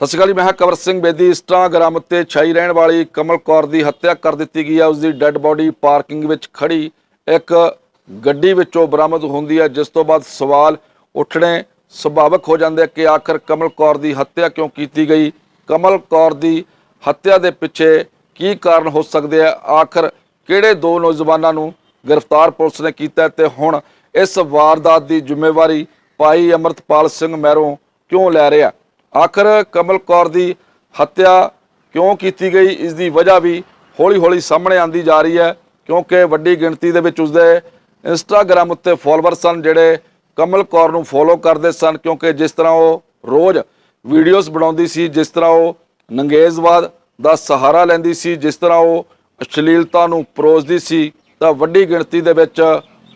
ਸਤਿ ਸ਼੍ਰੀ ਅਕਾਲ ਜੀ, ਮੈਂ ਹਾਂ ਕਵਰ ਸਿੰਘ ਬੇਦੀ। ਇੰਸਟਾਗ੍ਰਾਮ ਉੱਤੇ ਛਾਈ ਰਹਿਣ ਵਾਲੀ ਕਮਲ ਕੌਰ ਦੀ ਹੱਤਿਆ ਕਰ ਦਿੱਤੀ ਗਈ ਹੈ। ਉਸ ਦੀ ਡੈੱਡ ਬੋਡੀ ਪਾਰਕਿੰਗ ਵਿੱਚ ਖੜੀ ਇੱਕ ਗੱਡੀ ਵਿੱਚੋਂ ਬਰਾਮਦ ਹੁੰਦੀ ਹੈ, ਜਿਸ ਤੋਂ ਬਾਅਦ ਸਵਾਲ ਉੱਠਣੇ ਸੁਭਾਵਿਕ ਹੋ ਜਾਂਦੇ ਕਿ ਆਖਰ ਕਮਲ ਕੌਰ ਦੀ ਹੱਤਿਆ ਕਿਉਂ ਕੀਤੀ ਗਈ? ਕਮਲ ਕੌਰ ਦੀ ਹੱਤਿਆ ਦੇ ਪਿੱਛੇ ਕੀ ਕਾਰਨ ਹੋ ਸਕਦੇ ਆ? ਆਖਰ ਕਿਹੜੇ ਦੋ ਨੌਜਵਾਨਾਂ ਨੂੰ ਗ੍ਰਿਫਤਾਰ ਪੁਲਿਸ ਨੇ ਕੀਤਾ ਹੈ? ਤੇ ਹੁਣ ਇਸ ਵਾਰਦਾਤ ਦੀ ਜ਼ਿੰਮੇਵਾਰੀ ਭਾਈ ਅਮਰਤਪਾਲ ਸਿੰਘ ਮਹਿਰੋਂ ਕਿਉਂ ਲੈ ਰਿਹਾ? ਆਖਰ ਕਮਲ ਕੌਰ ਦੀ ਹੱਤਿਆ ਕਿਉਂ ਕੀਤੀ ਗਈ? ਇਸ ਦੀ ਵਜ੍ਹਾ ਵੀ ਹੌਲੀ-ਹੌਲੀ ਸਾਹਮਣੇ ਆਂਦੀ ਜਾ ਰਹੀ ਹੈ, ਕਿਉਂਕਿ ਵੱਡੀ ਗਿਣਤੀ ਦੇ ਵਿੱਚ ਉਸਦੇ ਇੰਸਟਾਗ੍ਰam ਉੱਤੇ ਫਾਲੋਅਰ ਸਨ ਜਿਹੜੇ ਕਮਲ ਕੌਰ ਨੂੰ ਫੋਲੋ ਕਰਦੇ ਸਨ, ਕਿਉਂਕਿ ਜਿਸ ਤਰ੍ਹਾਂ ਉਹ ਰੋਜ਼ ਵੀਡੀਓਜ਼ ਬਣਾਉਂਦੀ ਸੀ, ਜਿਸ ਤਰ੍ਹਾਂ ਉਹ ਨੰਗੇਜ਼ਵਾਦ ਦਾ ਸਹਾਰਾ ਲੈਂਦੀ ਸੀ, ਜਿਸ ਤਰ੍ਹਾਂ ਉਹ ਅਸ਼ਲੀਲਤਾ ਨੂੰ ਪਰੋਸਦੀ ਸੀ, ਤਾਂ ਵੱਡੀ ਗਿਣਤੀ ਦੇ ਵਿੱਚ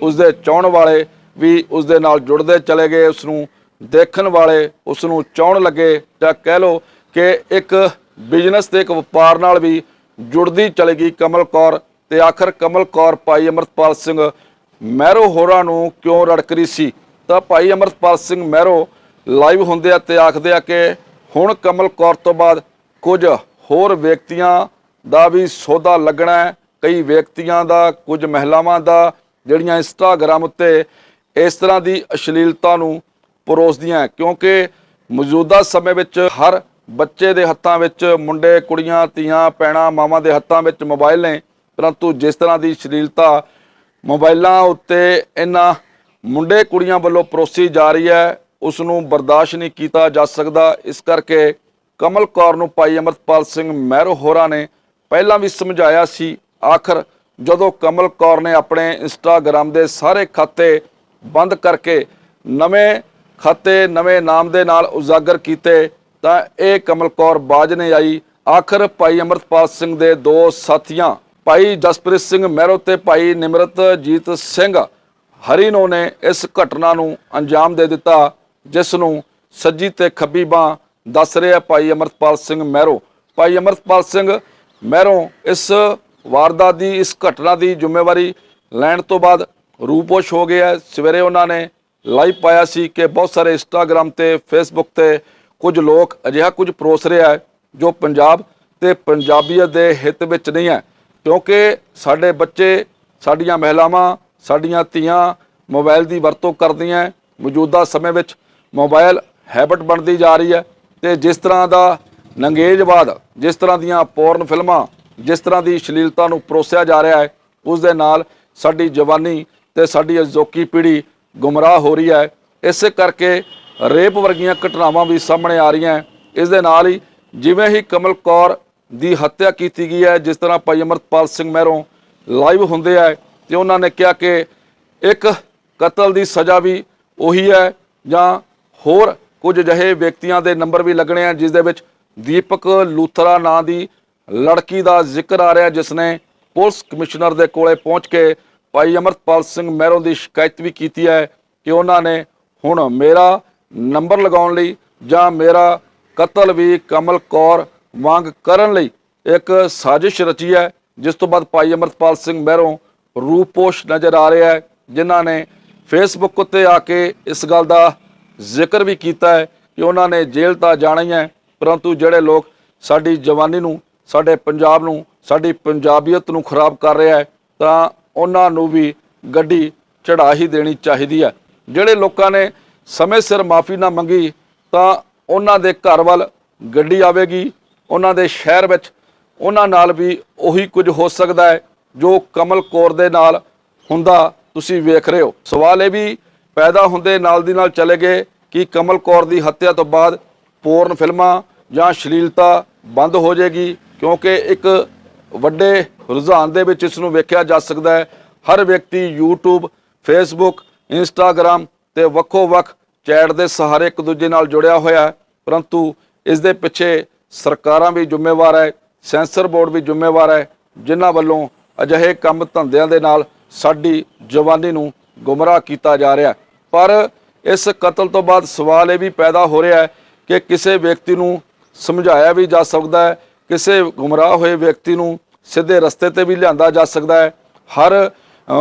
ਉਸਦੇ ਚਾਹਣ ਵਾਲੇ ਵੀ ਉਸਦੇ ਨਾਲ ਜੁੜਦੇ ਚਲੇ ਗਏ ਉਸ ਨੂੰ ਦੇਖਣ ਵਾਲੇ ਉਸ ਨੂੰ ਚਾਹਣ ਲੱਗੇ ਜਾਂ ਕਹਿ ਲਓ ਕਿ ਇੱਕ ਬਿਜ਼ਨਸ ਤੇ ਇੱਕ ਵਪਾਰ ਨਾਲ ਵੀ ਜੁੜਦੀ ਚਲੇ ਗਈ ਕਮਲ ਕੌਰ ਤੇ ਆਖਰ ਕਮਲ ਕੌਰ ਭਾਈ ਅਮਰਤਪਾਲ ਸਿੰਘ ਮਹਿਰੋ ਹੋਰਾਂ ਨੂੰ ਕਿਉਂ ਰੜਕਰੀ ਸੀ? ਤਾਂ ਭਾਈ ਅਮਰਤਪਾਲ ਸਿੰਘ ਮਹਿਰੋ ਲਾਈਵ ਹੁੰਦੇ ਆ ਤੇ ਆਖਦੇ ਆ ਕਿ ਹੁਣ ਕਮਲ ਕੌਰ ਤੋਂ ਬਾਅਦ ਕੁਝ ਹੋਰ ਵਿਅਕਤੀਆਂ ਦਾ ਵੀ ਸੌਦਾ ਲੱਗਣਾ ਹੈ। ਕਈ ਵਿਅਕਤੀਆਂ ਦਾ, ਕੁਝ ਮਹਿਲਾਵਾਂ ਦਾ, ਜਿਹੜੀਆਂ ਇੰਸਟਾਗ੍ਰam ਉੱਤੇ ਇਸ ਤਰ੍ਹਾਂ ਦੀ ਅਸ਼ਲੀਲਤਾ ਨੂੰ ਪਰੋਸਦੀਆਂ ਕਿਉਂਕਿ ਮੌਜੂਦਾ ਸਮੇਂ ਵਿੱਚ ਹਰ ਬੱਚੇ ਦੇ ਹੱਥਾਂ ਵਿੱਚ ਮੁੰਡੇ, ਕੁੜੀਆਂ, ਧੀਆਂ ਪੈਣਾ ਮਾਵਾਂ ਦੇ ਹੱਥਾਂ ਵਿੱਚ ਮੋਬਾਈਲ ਨੇ। ਪਰੰਤੂ ਜਿਸ ਤਰ੍ਹਾਂ ਦੀ ਅਸ਼ਲੀਲਤਾ ਮੋਬਾਈਲਾਂ ਉੱਤੇ ਇਹਨਾਂ ਮੁੰਡੇ, ਕੁੜੀਆਂ ਵੱਲੋਂ ਪਰੋਸੀ ਜਾ ਰਹੀ ਹੈ ਉਸ ਨੂੰ ਬਰਦਾਸ਼ਤ ਨਹੀਂ ਕੀਤਾ ਜਾ ਸਕਦਾ। ਇਸ ਕਰਕੇ ਕਮਲ ਕੌਰ ਨੂੰ ਭਾਈ ਅਮਰਤਪਾਲ ਸਿੰਘ ਮਹਿਰੋ ਹੋਰਾਂ ਨੇ ਪਹਿਲਾਂ ਵੀ ਸਮਝਾਇਆ ਸੀ, ਆਖਰ ਜਦੋਂ ਕਮਲ ਕੌਰ ਨੇ ਆਪਣੇ ਇੰਸਟਾਗ੍ਰam ਦੇ ਸਾਰੇ ਖਾਤੇ ਬੰਦ ਕਰਕੇ ਨਵੇਂ ਖਾਤੇ ਨਵੇਂ ਨਾਮ ਦੇ ਨਾਲ ਉਜਾਗਰ ਕੀਤੇ, ਤਾਂ ਇਹ ਕਮਲ ਕੌਰ ਬਾਜ ਨੇ ਆਈ ਆਖਰ ਭਾਈ ਅਮਰਤਪਾਲ ਸਿੰਘ ਦੇ ਦੋ ਸਾਥੀਆਂ, ਭਾਈ ਜਸਪ੍ਰੀਤ ਸਿੰਘ ਮਹਿਰੋ ਤੇ ਭਾਈ ਨਿਮਰਤਜੀਤ ਸਿੰਘ। ਹਰੀਨੋ ਨੇ ਇਸ ਘਟਨਾ ਨੂੰ ਅੰਜਾਮ ਦੇ ਦਿੱਤਾ, ਜਿਸ ਨੂੰ ਸੱਜੀ ਤੇ ਖੱਬੀ ਬਾਹ ਦੱਸ ਰਿਹਾ ਭਾਈ ਅਮਰਤਪਾਲ ਸਿੰਘ ਮਹਿਰੋ। ਭਾਈ ਅਮਰਤਪਾਲ ਸਿੰਘ ਮਹਿਰੋ ਇਸ ਵਾਰਦਾਤ ਦੀ, ਇਸ ਘਟਨਾ ਦੀ ਜ਼ਿੰਮੇਵਾਰੀ ਲੈਣ ਤੋਂ ਬਾਅਦ ਰੂਪੋਸ਼ ਹੋ ਗਿਆ। ਸਵੇਰੇ ਉਹਨਾਂ ਨੇ ਲਾਈਵ ਪਾਇਆ ਸੀ ਕਿ ਬਹੁਤ ਸਾਰੇ ਇੰਸਟਾਗ੍ਰam ਤੇ ਫੇਸਬੁੱਕ ਤੇ ਕੁਝ ਲੋਕ ਅਜਿਹਾ ਕੁਝ ਪਰੋਸ ਰਿਹਾ ਹੈ ਜੋ ਪੰਜਾਬ ਤੇ ਪੰਜਾਬੀਅਤ ਦੇ ਹਿੱਤ ਵਿੱਚ ਨਹੀਂ ਹੈ। ਕਿਉਂਕਿ ਸਾਡੇ ਬੱਚੇ, ਸਾਡੀਆਂ ਮਹਿਲਾਵਾਂ, ਸਾਡੀਆਂ ਧੀਆਂ ਮੋਬਾਈਲ ਦੀ ਵਰਤੋਂ ਕਰਦੀਆਂ ਮੌਜੂਦਾ ਸਮੇਂ ਵਿੱਚ ਮੋਬਾਈਲ ਹੈਬਿਟ ਬਣਦੀ ਜਾ ਰਹੀ ਹੈ ਤੇ ਜਿਸ ਤਰ੍ਹਾਂ ਦਾ ਨੰਗੇਜਵਾਦ, ਜਿਸ ਤਰ੍ਹਾਂ ਦੀਆਂ ਪੋਰਨ ਫਿਲਮਾਂ, ਜਿਸ ਤਰ੍ਹਾਂ ਦੀ ਸ਼ਲੀਲਤਾ ਨੂੰ ਪਰੋਸਿਆ ਜਾ ਰਿਹਾ ਹੈ, ਉਸ ਦੇ ਨਾਲ ਸਾਡੀ ਜਵਾਨੀ ਤੇ ਸਾਡੀ ਅਜੋਕੀ ਪੀੜ੍ਹੀ ਗੁੰਮਰਾਹ ਹੋ ਰਹੀ ਹੈ। ਇਸੇ ਕਰਕੇ ਰੇਪ ਵਰਗੀਆਂ ਘਟਨਾਵਾਂ ਵੀ ਸਾਹਮਣੇ ਆ ਰਹੀਆਂ ਇਸ ਦੇ ਨਾਲ ਹੀ ਜਿਵੇਂ ਹੀ ਕਮਲ ਕੌਰ ਦੀ ਹੱਤਿਆ ਕੀਤੀ ਗਈ ਹੈ, ਜਿਸ ਤਰ੍ਹਾਂ ਭਾਈ ਅਮਰਤਪਾਲ ਸਿੰਘ ਮਹਿਰੋਂ ਲਾਈਵ ਹੁੰਦੇ ਆ ਤੇ ਉਹਨਾਂ ਨੇ ਕਿਹਾ ਕਿ ਇੱਕ ਕਤਲ ਦੀ ਸਜ਼ਾ ਵੀ ਉਹੀ ਹੈ ਜਾਂ ਹੋਰ ਕੁਝ ਅਜਿਹੇ ਵਿਅਕਤੀਆਂ ਦੇ ਨੰਬਰ ਵੀ ਲੱਗਣੇ ਆ ਜਿਸ ਦੇ ਵਿੱਚ ਦੀਪਕ ਲੂਥਰਾ ਨਾਂ ਦੀ ਲੜਕੀ ਦਾ ਜ਼ਿਕਰ ਆ ਰਿਹਾ ਜਿਸ ਨੇ ਪੁਲਿਸ ਕਮਿਸ਼ਨਰ ਦੇ ਕੋਲੇ ਪਹੁੰਚ ਕੇ ਭਾਈ ਅਮਰਤਪਾਲ ਸਿੰਘ ਮਹਿਰੋਂ ਦੀ ਸ਼ਿਕਾਇਤ ਵੀ ਕੀਤੀ ਹੈ ਕਿ ਉਹਨਾਂ ਨੇ ਹੁਣ ਮੇਰਾ ਨੰਬਰ ਲਗਾਉਣ ਲਈ ਜਾਂ ਮੇਰਾ ਕਤਲ ਵੀ ਕਮਲ ਕੌਰ ਵਾਂਗ ਕਰਨ ਲਈ ਇੱਕ ਸਾਜ਼ਿਸ਼ ਰਚੀ ਹੈ, ਜਿਸ ਤੋਂ ਬਾਅਦ ਭਾਈ ਅਮਰਤਪਾਲ ਸਿੰਘ ਮਹਿਰੋਂ ਰੂਪੋਸ਼ ਨਜ਼ਰ ਆ ਰਿਹਾ ਹੈ, ਜਿਨ੍ਹਾਂ ਨੇ ਫੇਸਬੁੱਕ ਉੱਤੇ ਆ ਕੇ ਇਸ ਗੱਲ ਦਾ ਜ਼ਿਕਰ ਵੀ ਕੀਤਾ ਹੈ ਕਿ ਉਹਨਾਂ ਨੇ ਜੇਲ੍ਹ ਤਾਂ ਜਾਣਾ ਹੀ ਹੈ, ਪਰੰਤੂ ਜਿਹੜੇ ਲੋਕ ਸਾਡੀ ਜਵਾਨੀ ਨੂੰ, ਸਾਡੇ ਪੰਜਾਬ ਨੂੰ, ਸਾਡੀ ਪੰਜਾਬੀਅਤ ਨੂੰ ਖਰਾਬ ਕਰ ਰਿਹਾ ਹੈ, ਤਾਂ ਉਹਨਾਂ ਨੂੰ ਵੀ ਗੱਡੀ ਚੜਾ ਹੀ ਦੇਣੀ ਚਾਹੀਦੀ ਹੈ। ਜਿਹੜੇ ਲੋਕਾਂ ਨੇ ਸਮੇਂ ਸਿਰ ਮਾਫੀ ਨਾ ਮੰਗੀ, ਤਾਂ ਉਹਨਾਂ ਦੇ ਘਰ ਵੱਲ ਗੱਡੀ ਆਵੇਗੀ, ਉਹਨਾਂ ਦੇ ਸ਼ਹਿਰ ਵਿੱਚ ਉਹਨਾਂ ਨਾਲ ਵੀ ਉਹੀ ਕੁਝ ਹੋ ਸਕਦਾ ਹੈ, ਜੋ ਕਮਲ ਕੌਰ ਦੇ ਨਾਲ ਹੁੰਦਾ ਤੁਸੀਂ ਵੇਖ ਰਹੇ ਹੋ। ਸਵਾਲ ਇਹ ਵੀ ਪੈਦਾ ਹੁੰਦੇ ਨਾਲ ਦੀ ਨਾਲ ਚਲੇ ਗਏ ਕਿ ਕਮਲ ਕੌਰ ਦੀ ਹੱਤਿਆ ਤੋਂ ਬਾਅਦ ਪੋਰਨ ਫਿਲਮਾਂ ਜਾਂ ਸ਼ਲੀਲਤਾ ਬੰਦ ਹੋ ਜਾਏਗੀ, ਕਿਉਂਕਿ ਇੱਕ ਵੱਡੇ ਰੁਝਾਨ ਦੇ ਵਿੱਚ ਇਸ ਨੂੰ ਵੇਖਿਆ ਜਾ ਸਕਦਾ ਹੈ। ਹਰ ਵਿਅਕਤੀ YouTube, Facebook, Instagram ਤੇ ਵੱਖੋ ਵੱਖ ਚੈਟ ਦੇ ਸਹਾਰੇ ਇੱਕ ਦੂਜੇ ਨਾਲ ਜੁੜਿਆ ਹੋਇਆ ਹੈ। ਪਰੰਤੂ ਇਸ ਦੇ ਪਿੱਛੇ ਸਰਕਾਰਾਂ ਵੀ ਜ਼ਿੰਮੇਵਾਰ ਹੈ, ਸੈਂਸਰ ਬੋਰਡ ਵੀ ਜ਼ਿੰਮੇਵਾਰ ਹੈ, ਜਿਨ੍ਹਾਂ ਵੱਲੋਂ ਅਜਿਹੇ ਕੰਮ ਧੰਦਿਆਂ ਦੇ ਨਾਲ ਸਾਡੀ ਜਵਾਨੀ ਨੂੰ ਗੁੰਮਰਾਹ ਕੀਤਾ ਜਾ ਰਿਹਾ ਪਰ ਇਸ ਕਤਲ ਤੋਂ ਬਾਅਦ ਸਵਾਲ ਇਹ ਵੀ ਪੈਦਾ ਹੋ ਰਿਹਾ ਹੈ ਕਿ ਕਿਸੇ ਵਿਅਕਤੀ ਨੂੰ ਸਮਝਾਇਆ ਵੀ ਜਾ ਸਕਦਾ ਹੈ ਕਿਸੇ ਗੁੰਮਰਾਹ ਹੋਏ ਵਿਅਕਤੀ ਨੂੰ ਸਿੱਧੇ ਰਸਤੇ ਤੇ ਵੀ ਲਿਆਂਦਾ ਜਾ ਸਕਦਾ ਹੈ। ਹਰ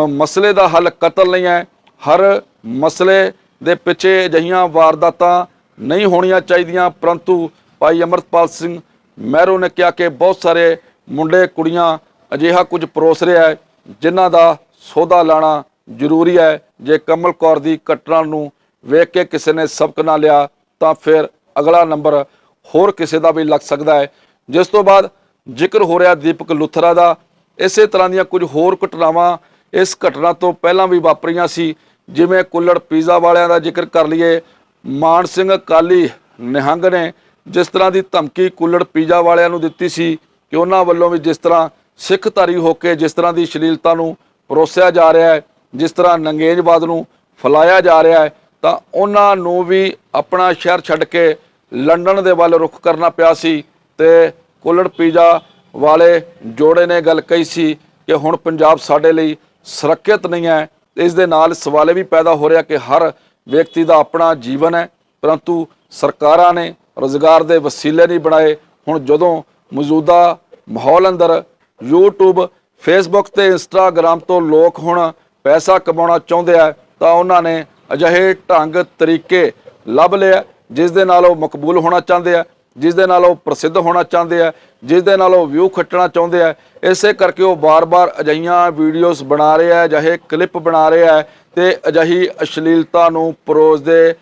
ਮਸਲੇ ਦਾ ਹੱਲ ਕਤਲ ਨਹੀਂ ਹੈ। ਹਰ ਮਸਲੇ ਦੇ ਪਿੱਛੇ ਅਜਿਹੀਆਂ ਵਾਰਦਾਤਾਂ ਨਹੀਂ ਹੋਣੀਆਂ ਚਾਹੀਦੀਆਂ, ਪਰੰਤੂ ਭਾਈ ਅਮਰਤਪਾਲ ਸਿੰਘ ਮਹਿਰੋ ਨੇ ਕਿਹਾ ਕਿ ਬਹੁਤ ਸਾਰੇ ਮੁੰਡੇ, ਕੁੜੀਆਂ ਅਜਿਹਾ ਕੁਝ ਪਰੋਸ ਰਿਹਾ ਹੈ, ਜਿਨ੍ਹਾਂ ਦਾ ਸੌਦਾ ਲਾਣਾ ਜ਼ਰੂਰੀ ਹੈ। ਜੇ ਕਮਲ ਕੌਰ ਦੀ ਘਟਨਾ ਨੂੰ ਵੇਖ ਕੇ ਕਿਸੇ ਨੇ ਸਬਕ ਨਾ ਲਿਆ, ਤਾਂ ਫਿਰ ਅਗਲਾ ਨੰਬਰ ਹੋਰ ਕਿਸੇ ਦਾ ਵੀ ਲੱਗ ਸਕਦਾ ਹੈ। ਜਿਸ ਤੋਂ ਬਾਅਦ ਜ਼ਿਕਰ ਹੋ ਰਿਹਾ ਦੀਪਕ ਲੁਥਰਾ ਦਾ, ਇਸੇ ਤਰ੍ਹਾਂ ਦੀਆਂ ਕੁਝ ਹੋਰ ਘਟਨਾਵਾਂ ਇਸ ਘਟਨਾ ਤੋਂ ਪਹਿਲਾਂ ਵੀ ਵਾਪਰੀਆਂ ਸੀ, ਜਿਵੇਂ ਕੁੱਲੜ ਪੀਜ਼ਾ ਵਾਲਿਆਂ ਦਾ ਜ਼ਿਕਰ ਕਰ ਲਈਏ, ਮਾਨ ਸਿੰਘ ਅਕਾਲੀ ਨਿਹੰਗ ਨੇ ਜਿਸ ਤਰ੍ਹਾਂ ਦੀ ਧਮਕੀ ਕੁੱਲੜ ਪੀਜ਼ਾ ਵਾਲਿਆਂ ਨੂੰ ਦਿੱਤੀ ਸੀ ਕਿ ਉਹਨਾਂ ਵੱਲੋਂ ਵੀ ਜਿਸ ਤਰ੍ਹਾਂ ਸਿੱਖ ਧਾਰੀ ਹੋ ਕੇ ਜਿਸ ਤਰ੍ਹਾਂ ਦੀ ਸ਼ਲੀਲਤਾ ਨੂੰ ਪਰੋਸਿਆ ਜਾ ਰਿਹਾ ਹੈ, ਜਿਸ ਤਰ੍ਹਾਂ ਨੰਗੇਜਵਾਦ ਨੂੰ ਫੈਲਾਇਆ ਜਾ ਰਿਹਾ ਹੈ, ਤਾਂ ਉਹਨਾਂ ਨੂੰ ਵੀ ਆਪਣਾ ਸ਼ਹਿਰ ਛੱਡ ਕੇ ਲੰਡਨ ਦੇ ਵੱਲ ਰੁਖ ਕਰਨਾ ਪਿਆ ਸੀ। ਤੇ ਕੁੱਲੜ ਪੀਜ਼ਾ ਵਾਲੇ ਜੋੜੇ ਨੇ ਗੱਲ ਕਹੀ ਸੀ ਕਿ ਹੁਣ ਪੰਜਾਬ ਸਾਡੇ ਲਈ ਸੁਰੱਖਿਅਤ ਨਹੀਂ ਹੈ। ਇਸ ਦੇ ਨਾਲ ਸਵਾਲ ਇਹ ਵੀ ਪੈਦਾ ਹੋ ਰਿਹਾ ਕਿ ਹਰ ਵਿਅਕਤੀ ਦਾ ਆਪਣਾ ਜੀਵਨ ਹੈ, ਪਰੰਤੂ ਸਰਕਾਰਾਂ ਨੇ ਰੋਜ਼ਗਾਰ ਦੇ ਵਸੀਲੇ ਨਹੀਂ ਬਣਾਏ। ਹੁਣ ਜਦੋਂ ਮੌਜੂਦਾ ਮਾਹੌਲ ਅੰਦਰ YouTube, Facebook ਤੇ Instagram ਤੋਂ ਲੋਕ ਹੁਣ ਪੈਸਾ ਕਮਾਉਣਾ ਚਾਹੁੰਦੇ ਆ, ਤਾਂ ਉਹਨਾਂ ਨੇ ਅਜਿਹੇ ਢੰਗ ਤਰੀਕੇ ਲੱਭ ਲਿਆ ਜਿਸ ਦੇ ਨਾਲ ਉਹ ਮਕਬੂਲ ਹੋਣਾ ਚਾਹੁੰਦੇ ਆ। ਜਿਸ ਦੇ ਨਾਲ ਉਹ ਪ੍ਰਸਿੱਧ ਹੋਣਾ ਚਾਹੁੰਦੇ ਆ, ਜਿਸ ਦੇ ਨਾਲ ਉਹ ਵਿਊ ਖੱਟਣਾ ਚਾਹੁੰਦੇ ਆ, ਇਸੇ ਕਰਕੇ ਉਹ ਬਾਰ-ਬਾਰ ਅਜਿਹੀਆਂ ਵੀਡੀਓਜ਼ ਬਣਾ ਰਹੇ ਆ, ਅਜਿਹੇ ਕਲਿੱਪ ਬਣਾ ਰਹੇ ਆ ਤੇ ਅਜਿਹੀ ਅਸ਼ਲੀਲਤਾ ਨੂੰ ਪਰੋਸਦੇ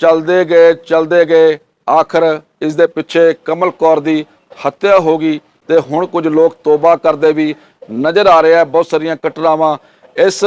ਚਲਦੇ ਗਏ ਚਲਦੇ ਗਏ, ਆਖਰ ਇਸ ਦੇ ਪਿੱਛੇ ਕਮਲ ਕੌਰ ਦੀ ਹੱਤਿਆ ਹੋ ਗਈ ਤੇ ਹੁਣ ਕੁਝ ਲੋਕ ਤੋਬਾ ਕਰਦੇ ਵੀ ਨਜ਼ਰ ਆ ਰਹੇ ਆ, ਬਹੁਤ ਸਾਰੀਆਂ ਘਟਨਾਵਾਂ ਇਸ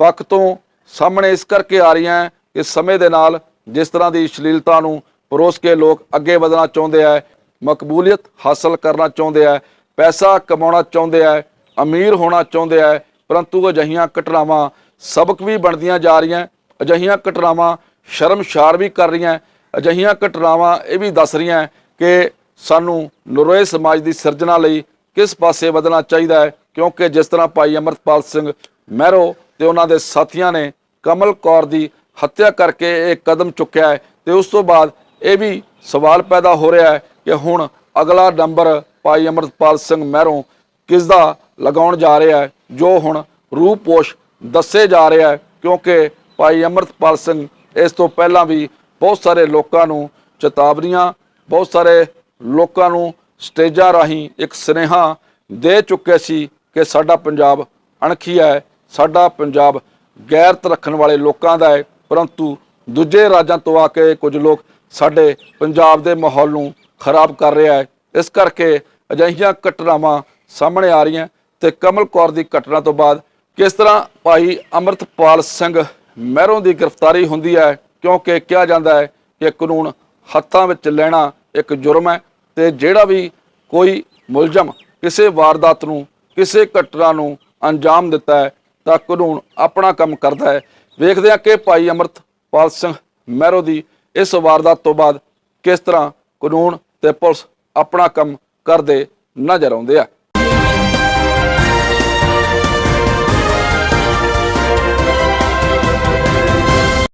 ਪੱਖ ਤੋਂ ਸਾਹਮਣੇ ਇਸ ਕਰਕੇ ਆ ਰਹੀਆਂ ਕਿ ਸਮੇਂ ਦੇ ਨਾਲ ਜਿਸ ਤਰ੍ਹਾਂ ਦੀ ਅਸ਼ਲੀਲਤਾ ਨੂੰ ਪਰੋਸ ਕੇ ਲੋਕ ਅੱਗੇ ਵਧਣਾ ਚਾਹੁੰਦੇ ਆ, ਮਕਬੂਲੀਅਤ ਹਾਸਲ ਕਰਨਾ ਚਾਹੁੰਦੇ ਆ, ਪੈਸਾ ਕਮਾਉਣਾ ਚਾਹੁੰਦੇ ਆ, ਅਮੀਰ ਹੋਣਾ ਚਾਹੁੰਦੇ ਆ, ਪਰੰਤੂ ਅਜਿਹੀਆਂ ਘਟਨਾਵਾਂ ਸਬਕ ਵੀ ਬਣਦੀਆਂ ਜਾ ਰਹੀਆਂ, ਅਜਿਹੀਆਂ ਘਟਨਾਵਾਂ ਸ਼ਰਮਸ਼ਾਰ ਵੀ ਕਰ ਰਹੀਆਂ, ਅਜਿਹੀਆਂ ਘਟਨਾਵਾਂ ਇਹ ਵੀ ਦੱਸ ਰਹੀਆਂ ਕਿ ਸਾਨੂੰ ਨਰੋਏ ਸਮਾਜ ਦੀ ਸਿਰਜਣਾ ਲਈ ਕਿਸ ਪਾਸੇ ਵਧਣਾ ਚਾਹੀਦਾ ਹੈ, ਕਿਉਂਕਿ ਜਿਸ ਤਰ੍ਹਾਂ ਭਾਈ ਅਮਰਤਪਾਲ ਸਿੰਘ ਮਹਿਰੋ ਤੇ ਉਹਨਾਂ ਦੇ ਸਾਥੀਆਂ ਨੇ ਕਮਲ ਕੌਰ ਦੀ ਹੱਤਿਆ ਕਰਕੇ ਇਹ ਕਦਮ ਚੁੱਕਿਆ ਹੈ ਤੇ ਉਸ ਤੋਂ ਬਾਅਦ ਇਹ ਵੀ ਸਵਾਲ ਪੈਦਾ ਹੋ ਰਿਹਾ ਹੈ ਕਿ ਹੁਣ ਅਗਲਾ ਨੰਬਰ ਭਾਈ ਅਮਰਤਪਾਲ ਸਿੰਘ ਮਹਿਰੋਂ ਕਿਸ ਦਾ ਲਗਾਉਣ ਜਾ ਰਿਹਾ ਹੈ, ਜੋ ਹੁਣ ਰੂਪੋਸ਼ ਦੱਸੇ ਜਾ ਰਿਹਾ ਹੈ, ਕਿਉਂਕਿ ਭਾਈ ਅਮਰਤਪਾਲ ਸਿੰਘ ਇਸ ਤੋਂ ਪਹਿਲਾਂ ਵੀ ਬਹੁਤ ਸਾਰੇ ਲੋਕਾਂ ਨੂੰ ਚੇਤਾਵਨੀਆਂ, ਬਹੁਤ ਸਾਰੇ ਲੋਕਾਂ ਨੂੰ ਸਟੇਜਾਂ ਰਾਹੀਂ ਇੱਕ ਸੁਨੇਹਾ ਦੇ ਚੁੱਕੇ ਸੀ ਕਿ ਸਾਡਾ ਪੰਜਾਬ ਅਣਖੀ ਹੈ, ਸਾਡਾ ਪੰਜਾਬ ਗੈਰਤ ਰੱਖਣ ਵਾਲੇ ਲੋਕਾਂ ਦਾ ਹੈ, ਪਰੰਤੂ ਦੂਜੇ ਰਾਜਾਂ ਤੋਂ ਆ ਕੇ ਕੁਝ ਲੋਕ ਸਾਡੇ ਪੰਜਾਬ ਦੇ ਮਾਹੌਲ ਨੂੰ ਖਰਾਬ ਕਰ ਰਿਹਾ ਹੈ। ਇਸ ਕਰਕੇ ਅਜਿਹੀਆਂ ਘਟਨਾਵਾਂ ਸਾਹਮਣੇ ਆ ਰਹੀਆਂ ਤੇ ਕਮਲ ਕੌਰ ਦੀ ਘਟਨਾ ਤੋਂ ਬਾਅਦ ਕਿਸ ਤਰ੍ਹਾਂ ਭਾਈ ਅਮਰਤਪਾਲ ਸਿੰਘ ਮਹਿਰੋਂ ਦੀ ਗ੍ਰਿਫਤਾਰੀ ਹੁੰਦੀ ਹੈ, ਕਿਉਂਕਿ ਕਿਹਾ ਜਾਂਦਾ ਹੈ ਕਿ ਕਾਨੂੰਨ ਹੱਥਾਂ ਵਿੱਚ ਲੈਣਾ ਇੱਕ ਜੁਰਮ ਹੈ ਤੇ ਜਿਹੜਾ ਵੀ ਕੋਈ ਮੁਲਜ਼ਮ ਕਿਸੇ ਵਾਰਦਾਤ ਨੂੰ, ਕਿਸੇ ਘਟਨਾ ਨੂੰ ਅੰਜਾਮ ਦਿੱਤਾ ਹੈ ਤਾਂ ਕਾਨੂੰਨ ਆਪਣਾ ਕੰਮ ਕਰਦਾ ਹੈ। ਵੇਖਦੇ ਹਾਂ ਕਿ ਭਾਈ ਅਮਰਤਪਾਲ ਸਿੰਘ ਮਹਿਰੋ ਦੀ ਇਸ ਵਾਰਦਾਤ ਤੋਂ ਬਾਅਦ ਕਿਸ ਤਰ੍ਹਾਂ ਕਾਨੂੰਨ ਤੇ ਪੁਲਿਸ ਆਪਣਾ ਕੰਮ ਕਰਦੇ ਨਜ਼ਰ ਆਉਂਦੇ ਆ।